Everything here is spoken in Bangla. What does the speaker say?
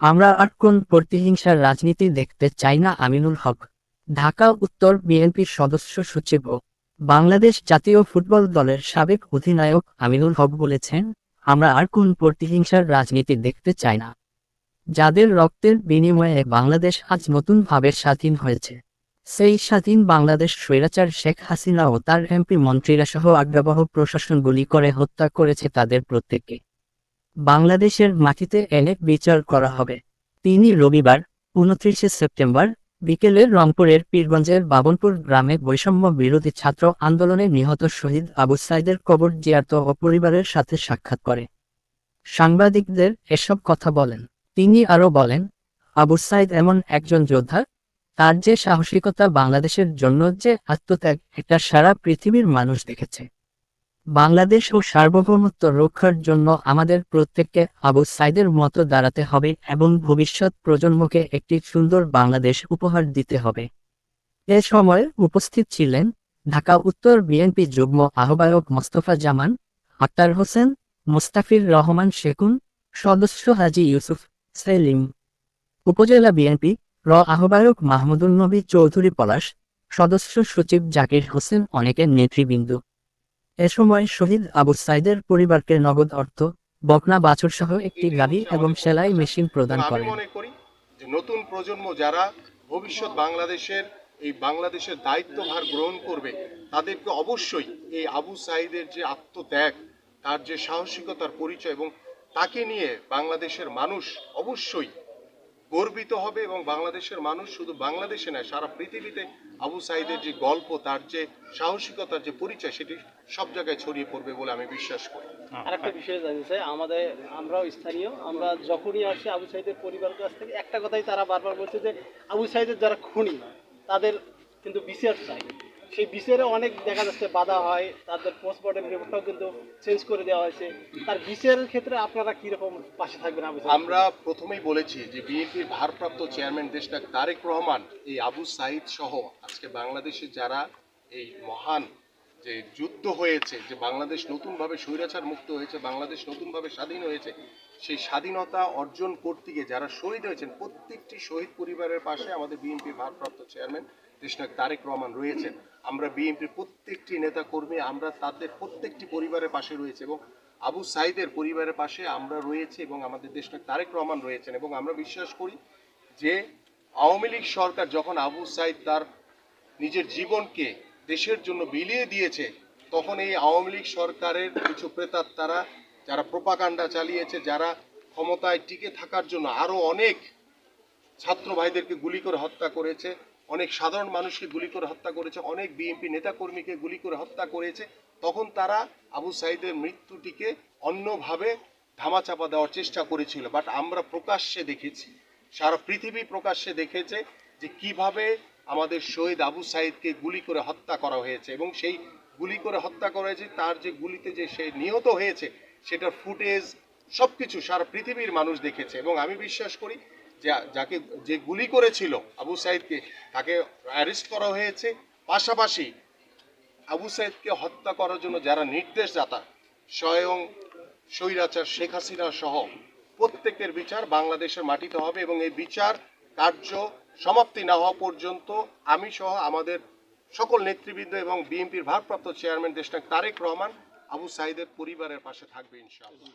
আমরা আর কোন প্রতিহিংসার রাজনীতি দেখতে চাই না, আমিনুল হক। ঢাকা উত্তর বিএনপির সদস্য সচিব ও বাংলাদেশ জাতীয় ফুটবল দলের সাবেক অধিনায়ক আমিনুল হক বলেছেন, আমরা আর কোন প্রতিহিংসার রাজনীতি দেখতে চাই না। যাদের রক্তের বিনিময়ে বাংলাদেশ আজ নতুনভাবে স্বাধীন হয়েছে। সেই স্বাধীন বাংলাদেশ স্বৈরাচার শেখ হাসিনা ও তার এমপি মন্ত্রীরা সহ আজ্ঞাবহ প্রশাসন গুলি করে হত্যা করেছে তাদের প্রত্যেককে। বাংলাদেশের মাটিতে এনে বিচার করা হবে। তিনি রবিবার, উনত্রিশে সেপ্টেম্বর, বিকেলে রংপুরের পীরগঞ্জের বাবনপুর গ্রামে বৈষম্য বিরোধী ছাত্র আন্দোলনে নিহত শহীদ আবু সাইদের কবর জিয়ারত ও পরিবারের সাথে সাক্ষাৎ করে। সাংবাদিকদের এসব কথা বলেন। তিনি আরও বলেন, আবু সাইদ এমন একজন যোদ্ধা, তার যে সাহসিকতা বাংলাদেশের জন্য যে আত্মত্যাগ, এটা সারা পৃথিবীর মানুষ দেখেছে। বাংলাদেশ ও সার্বভৌমত্ব রক্ষার জন্য আমাদের প্রত্যেককে আবু সাইদের মতো দাঁড়াতে হবে এবং ভবিষ্যৎ প্রজন্মকে একটি সুন্দর বাংলাদেশ উপহার দিতে হবে। এ সময় উপস্থিত ছিলেন ঢাকা উত্তর বিএনপি যুগ্ম আহ্বায়ক মোস্তফা জামান, আক্তার হোসেন, মুস্তাফির রহমান শেকুন সদস্য হাজি ইউসুফ সেলিম। উপজেলা বিএনপি র আহ্বায়ক মাহমুদুল নবী চৌধুরী পলাশ, সদস্য সচিব জাকির হোসেন অনেকের নেতৃবৃন্দ। এ সময় শহীদ আবু সাইদের পরিবারকে নগদ অর্থ বকনা বাছুর সহ একটি গাড়ি এবং সেলাই মেশিন প্রদান করেন। মনে করি যে নতুন প্রজন্ম যারা ভবিষ্যৎ বাংলাদেশের এই বাংলাদেশের দায়িত্বভার গ্রহণ করবে তাদেরকে অবশ্যই এই আবু সাইদের যে আত্মত্যাগ তার যে সাহসিকতার পরিচয় এবং তাকে নিয়ে বাংলাদেশের মানুষ অবশ্যই গর্বিত হবে এবং বাংলাদেশের মানুষ শুধু বাংলাদেশে নয় সারা পৃথিবীতে আবু সাইদের যে গল্প তার যে সাহসিকতার যে পরিচয় সেটি সব জায়গায় ছড়িয়ে পড়বে বলে আমি বিশ্বাস করি। আর একটা বিষয় জানতে চাই আমাদের আমরাও স্থানীয় আমরা যখনই আসি আবু সাইদের পরিবার কাছ থেকে একটা কথাই তারা বারবার বলছে যে আবু সাইদের যারা খুনি তাদের কিন্তু বিচার চাই সেই বিচারে অনেক দেখা যাচ্ছে, বাধা হয়, তাদের পোস্টমর্টম রিপোর্টটাও কিন্তু চেঞ্জ করে দেওয়া হয়েছে। তার বিচারের ক্ষেত্রে আপনারা কীরকম পাশে থাকবেন আমরা প্রথমেই বলেছি যে বিএনপির ভারপ্রাপ্ত চেয়ারম্যান দেশনাক তারেক রহমান, এই আবু সাইদ সহ আজকে বাংলাদেশে যারা এই মহান যে যুদ্ধ হয়েছে, যে বাংলাদেশ নতুনভাবে স্বৈরাচার মুক্ত হয়েছে, বাংলাদেশ নতুনভাবে স্বাধীন হয়েছে, সেই স্বাধীনতা অর্জন করতে গিয়ে যারা শহীদ হয়েছেন, প্রত্যেকটি শহীদ পরিবারের পাশে আমাদের বিএনপির ভারপ্রাপ্ত চেয়ারম্যান দেশনাক তারেক রহমান রয়েছেন। আমরা বিএনপির প্রত্যেকটি নেতা কর্মী আমরা তাদের প্রত্যেকটি পরিবারের পাশে রয়েছে এবং আবু সাইদের পরিবারের পাশে আমরা রয়েছে এবং আমাদের দেশনায়ক তারেক রহমান রয়েছেন এবং আমরা বিশ্বাস করি যে আওয়ামী লীগ সরকার যখন আবু সাইদ তার নিজের জীবনকে দেশের জন্য বিলিয়ে দিয়েছে, তখন এই আওয়ামী লীগ সরকারের কিছু প্রেতাত্মারা, যারা প্রোপাকাণ্ডা চালিয়েছে, যারা ক্ষমতায় টিকে থাকার জন্য আরও অনেক ছাত্র ভাইদেরকে গুলি করে হত্যা করেছে অনেক সাধারণ মানুষকে গুলি করে হত্যা করেছে, অনেক বিএনপি নেতাকর্মীকে গুলি করে হত্যা করেছে, তখন তারা আবু সাইদের মৃত্যুটিকে অন্যভাবে ধামাচাপা দেওয়ার চেষ্টা করেছিল। বাট আমরা প্রকাশ্যে দেখেছি, সারা পৃথিবী প্রকাশ্যে দেখেছে যে কীভাবে আমাদের শহীদ আবু সাইদকে গুলি করে হত্যা করা হয়েছে এবং সেই গুলি করে হত্যা করা হয়েছে, তার যে গুলিতে যে সে নিহত হয়েছে, সেটার ফুটেজ সবকিছু সারা পৃথিবীর মানুষ দেখেছে। এবং আমি বিশ্বাস করি যাকে, যে গুলি করেছিল আবু সাইদকে, তাকে অ্যারেস্ট করা হয়েছে। পাশাপাশি আবু সাইদকে হত্যা করার জন্য যারা নির্দেশদাতা, স্বয়ং স্বৈরাচার শেখ হাসিনা সহ প্রত্যেকের বিচার বাংলাদেশের মাটিতে হবে এবং এই বিচার কার্য সমাপ্তি না হওয়া পর্যন্ত আমি সহ আমাদের সকল নেতৃবৃন্দ এবং বিএনপির ভারপ্রাপ্ত চেয়ারম্যান দেশনায়ক তারেক রহমান আবু সাইদের পরিবারের পাশে থাকবে ইনশাআল্লাহ।